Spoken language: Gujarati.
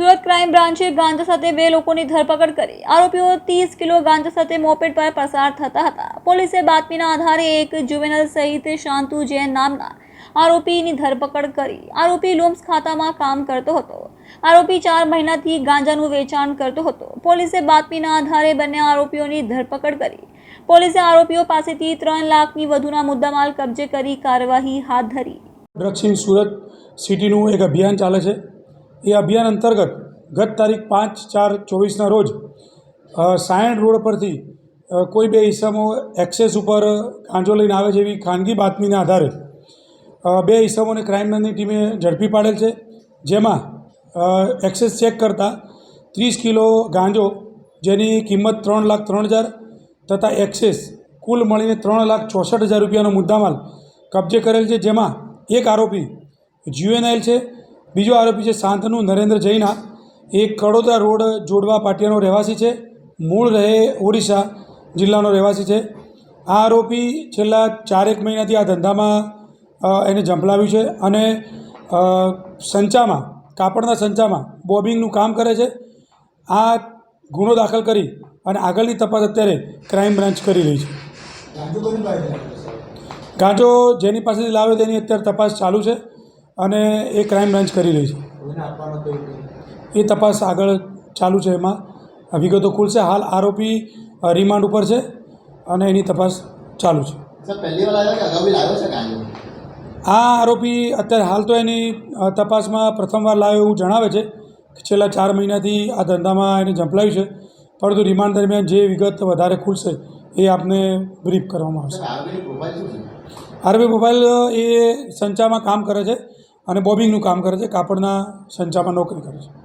સુરત ક્રાઇમ બ્રાન્ચે ગાંજા સાથે બે લોકોની ધરપકડ કરી. આરોપીઓ ત્રીસ કિલો ગાંજા સાથે મોપેડ પર પસાર થતા હતા. પોલીસે બાતમીના આધારે એક જુવેનલ સહિત શાંતુ જૈન નામના આરોપીની ધરપકડ કરી. આરોપી લોમ્સ ખાતામાં કામ કરતો હતો. આરોપી ચાર મહિનાથી ગાંજાનું વેચાણ કરતો હતો. પોલીસે બાતમીના આધારે બંને આરોપીઓની ધરપકડ કરી. પોલીસે આરોપીઓ પાસેથી ત્રણ લાખની વધુના મુદ્દામાલ કબજે કરી કાર્યવાહી હાથ ધરી. ડ્રગ્સિંગ સુરત સિટીનું એક અભિયાન ચાલે છે. એ અભિયાન અંતર્ગત ગત તારીખ પાંચ ચાર ચોવીસના રોજ સાયણ રોડ પરથી કોઈ બે ઈસમો એક્સેસ ઉપર ગાંજો લઈને આવે છે એવી ખાનગી બાતમીના આધારે બે ઈસમોને ક્રાઇમ ટીમે ઝડપી પાડેલ છે, જેમાં એક્સેસ ચેક કરતાં ત્રીસ કિલો ગાંજો, જેની કિંમત ત્રણ લાખ ત્રણ હજાર તથા એક્સેસ કુલ મળીને ત્રણ લાખ ચોસઠ હજાર રૂપિયાનો મુદ્દામાલ કબજે કરેલ છે, જેમાં એક આરોપી જ્યુએનઆઈલ છે બીજો આરોપી છે શાંતનુ નરેન્દ્ર જૈના. એ કડોદરા રોડ જોડવા પાટિયાનો રહેવાસી છે. મૂળ રહે ઓડિશા જિલ્લાનો રહેવાસી છે. આ આરોપી છેલ્લા ચારેક મહિનાથી આ ધંધામાં એને ઝંપલાવ્યું છે અને સંચામાં કાપડના સંચામાં બોબિંગનું કામ કરે છે. આ ગુનો દાખલ કરી અને આગળની તપાસ અત્યારે ક્રાઇમ બ્રાન્ચ કરી રહી છે. ગાંજો જેની પાસેથી લાવે તેની અત્યારે તપાસ ચાલુ છે. અને એ ક્રાઇમ બ્રાન્ચ કરી રહી છે. એ તપાસ આગળ ચાલુ છે એમાં. વિગતો ખુલશે હાલ આરોપી રિમાન્ડ ઉપર છે અને એની તપાસ ચાલુ છે. આ આરોપી અત્યારે હાલ તો એની તપાસમાં પ્રથમવાર લાવ્યો એવું જણાવે છે. કે છેલ્લા ચાર મહિનાથી આ ધંધામાં એને ઝંપલાવ્યું છે. પરંતુ રિમાન્ડ દરમિયાન જે વિગત વધારે ખુલશે એ આપને બ્રીફ કરવામાં આવશે. આરબી મોબાઈલ એ સંચામાં કામ કરે છે અને બોબિંગનું કામ કરે છે કાપડના સંચામાં નોકરી કરે છે.